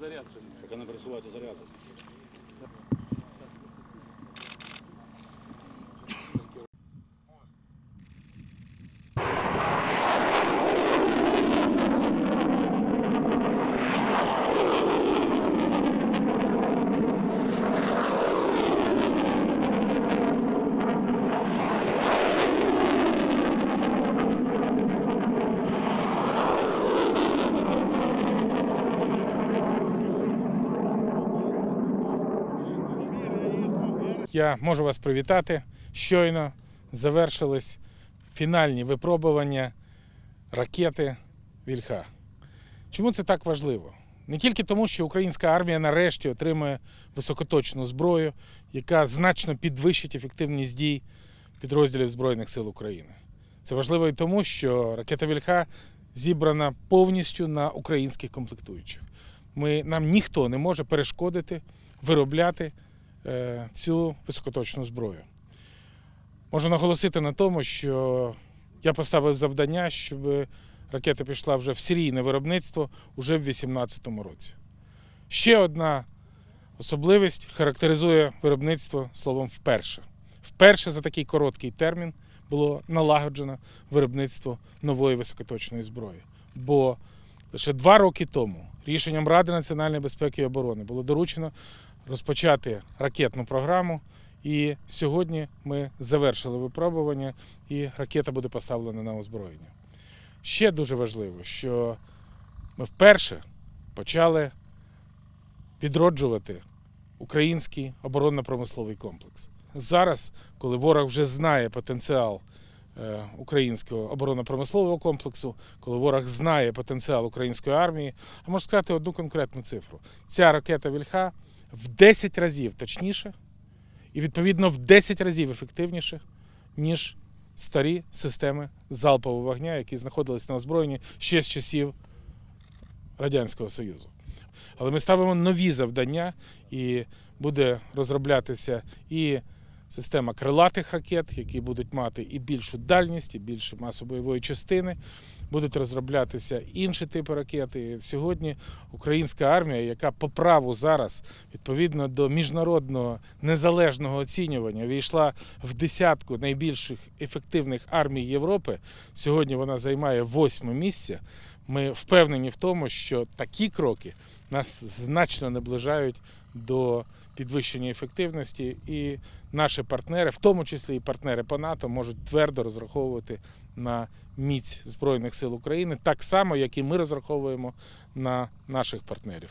Зарядка. Так она працювати заряджена. Я можу вас привітати. Щойно завершились фінальні випробування ракети Вільха. Чому це так важливо? Не тільки тому, що українська армія нарешті отримує високоточну зброю, яка значно підвищить ефективність дій підрозділів Збройних сил України. Це важливо і тому, що ракета Вільха зібрана повністю на українських комплектуючих. Ми, нам ніхто не може перешкодити виробляти цю високоточну зброю. Можу наголосити на тому, що я поставив завдання, щоб ракета пішла вже в серійне виробництво уже в 2018 році. Ще одна особливість характеризує виробництво словом вперше. Вперше за такий короткий термін було налагоджено виробництво нової високоточної зброї. Бо лише два роки тому рішенням Ради національної безпеки і оборони було доручено розпочати ракетну програму. І сьогодні ми завершили випробування, і ракета буде поставлена на озброєння. Ще дуже важливо, що ми вперше почали відроджувати український оборонно-промисловий комплекс. Зараз, коли ворог вже знає потенціал українського оборонно-промислового комплексу, коли ворог знає потенціал української армії, а можу сказати одну конкретну цифру: ця ракета Вільха в 10 разів точніше і відповідно в 10 разів ефективніше, ніж старі системи залпового вогня, які знаходились на озброєнні ще з часів Радянського Союзу. Але ми ставимо нові завдання, і буде розроблятися і система крилатих ракет, які будуть мати і більшу дальність, і більшу масу бойової частини. Будуть розроблятися інші типи ракет. І сьогодні українська армія, яка по праву зараз, відповідно до міжнародного незалежного оцінювання, війшла в десятку найбільших ефективних армій Європи. Сьогодні вона займає восьме місце. Ми впевнені в тому, що такі кроки нас значно наближають до підвищення ефективності, і наші партнери, в тому числі і партнери по НАТО, можуть твердо розраховувати на міць Збройних сил України, так само, як і ми розраховуємо на наших партнерів.